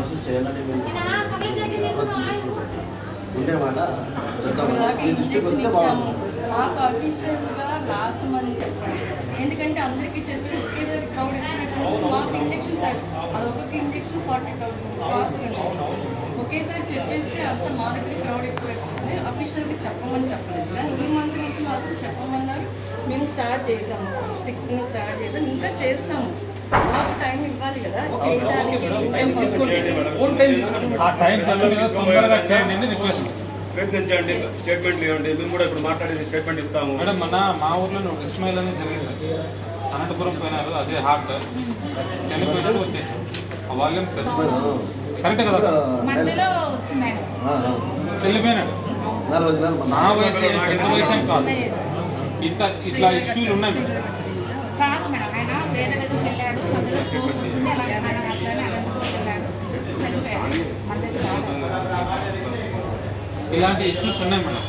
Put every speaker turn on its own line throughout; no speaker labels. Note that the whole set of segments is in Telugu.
వసూలు చేయాలని ఉండే మీ దృష్టికి వస్తే బాగుంటుంది.
మాకు అఫీషియల్గా లాస్ట్ మంత్ చెప్పండి ఎందుకంటే అందరికీ చెప్పి ఒకేసారి క్రౌడ్ ఎక్కువ మాకు ఇంజెక్షన్ అదొక ఇంజెక్షన్ ఫార్టీ థౌసండ్ కాస్ట్ ఉంటుంది ఒకేసారి చెప్పేస్తే అంత మా దగ్గర క్రౌడ్ ఎక్కువ ఎక్కుతుంది అఫీషియల్గా చెప్పమని చెప్పలేదు. కానీ ఈ మంత్ నుంచి మాత్రం చెప్పమన్నారు. మేము స్టార్ట్ చేసాము. సిక్స్త్ స్టార్ట్ చేసాం. ఇంకా చేస్తాము. టైం ఇవ్వాలి కదా. చేయడానికి టైం పడుతుంది
ఆ టైం మీద తొందరగా చేయండి రిక్వెస్ట్
ప్రయత్నించండి. స్టేట్మెంట్ ఇవ్వండి. మేము కూడా ఇప్పుడు మాట్లాడేది స్టేట్మెంట్ ఇస్తాము.
మేడం మన మా ఊర్లో ఒక ఇస్మాయిల్ అనేది జరిగింది. అనంతపురం పోయినారు. అదే హార్ట్ చనిపోయినాడు వచ్చేసాం ఆ వాల్యూమ్ కరెక్ట్ కదా?
దినాలు
నా వయసు పెద్ద వయసు ఏం కాదు. ఇట్లా ఇట్లా ఇష్యూలు ఉన్నాయి.
వెళ్ళాడు. అందులో స్కూల్ అలా ఆయన అట్లనే అనంతపురం వెళ్ళాడు. చనిపోయాడు.
ఇలాంటి ఇష్యూస్ ఉన్నాయి మేడం.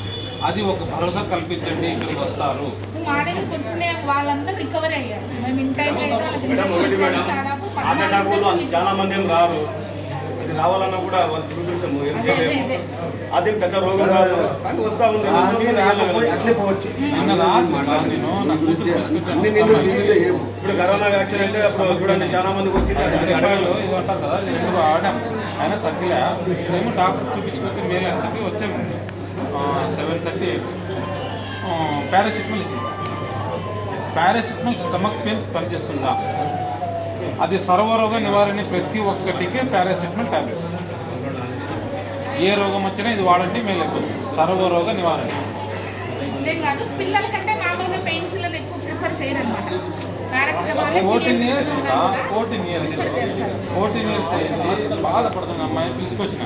అది ఒక భరోసా కల్పించండి ఇక్కడికి వస్తారు.
మా దగ్గరికి వచ్చిన వాళ్ళంతా రికవర్ అయ్యారు. మేము ఇన్ టైం అయితే
చాలా మంది రారు. అది రావాలన్నా కూడా వాళ్ళ దురదృష్టం. ఏం
అదే,
పెద్ద రోగం కాదు కానీ వస్తా ఉంది.
అట్లే పోవచ్చు.
ఇప్పుడు కరోనా వ్యాక్సిన్ అంటే అప్పుడు చూడండి చాలా మందికి వచ్చింది
ఇది అంటారు కదా ఇది రెండు ఆడాం ఆయన తగ్గిలే మేము డాక్టర్ చూపించుకుంటే మేలు అంటే వచ్చాము. సెవెన్ థర్టీ పారాసిటమాల్ ఇచ్చింది పారాసిటమాల్ స్టమక్ పెయిన్ పనిచేస్తుందా? అది సర్వరోగ నివారణ ప్రతి ఒక్కటికి పారాసిటమాల్ టాబ్లెట్ ఏ రోగం వచ్చినా ఇది వాడండి మేలు అయిపోతుంది. సర్వరోగ నివారణ.
ఎక్కువ
fourteen years fourteen years fourteen years అయింది బాధపడుతుంది అమ్మాయి పిలుచుకొచ్చిన.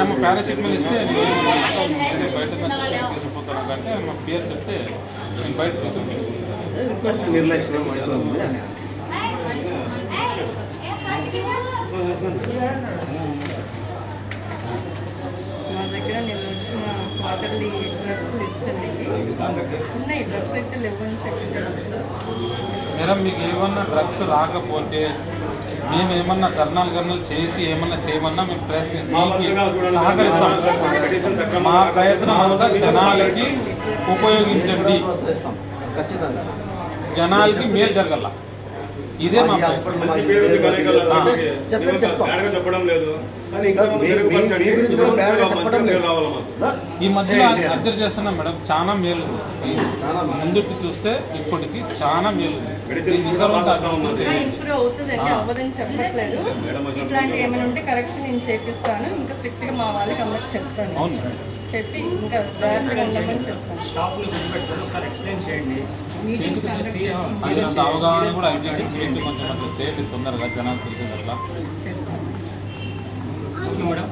ఆమె పారాసిటమాల్ ఇస్తే నేను సరే బయట తీసుకుపోతాను అంటే మా పేరు చెప్తే నేను బయట తీసుకుపోయాను
నిర్లక్ష్యం
మా దగ్గర నేను వచ్చిన క్వార్టర్లీ డ్రగ్స్ లిస్ట్ అండి ఉన్నాయి డ్రగ్స్ అయితే లేవని
మేడం మీకు ఏమన్నా డ్రగ్స్ రాకపోతే మేము ఏమన్నా ధర్నాలు గర్నాలు చేసి ఏమన్నా చేయమన్నా మేము ప్రయత్నం. సహకరిస్తాం. మా ప్రయత్నం అంతా జనాలకి ఉపయోగించండి. జనాలకి మేలు జరగల. ఇదే మా
చెప్పడం
లేదు.
ఈ మధ్యలో
చేయండి.
అబ్జర్వ్ చేస్తున్నాం మేడం చాలా మేలు. ముందుకు చూస్తే ఇప్పటికి చాలా మేలు.
ఇంప్రూవ్ అవుతుందండి అవ్వదని చెప్పట్లేదు. ఇట్లాంటి ఏమైనా ఉంటే కరెక్షన్ నేను చేపిస్తాను. ఇంకా స్ట్రిక్ట్గా మా వాళ్ళకి అందరికి చెప్తాను. చెప్పి ఇంకా జాగ్రత్తగా ఉండమని చెప్తాను.
అవగాహన కూడా కొంచెం అట్లా చేయండి తొందరగా జనాలు
ఓకే మేడం.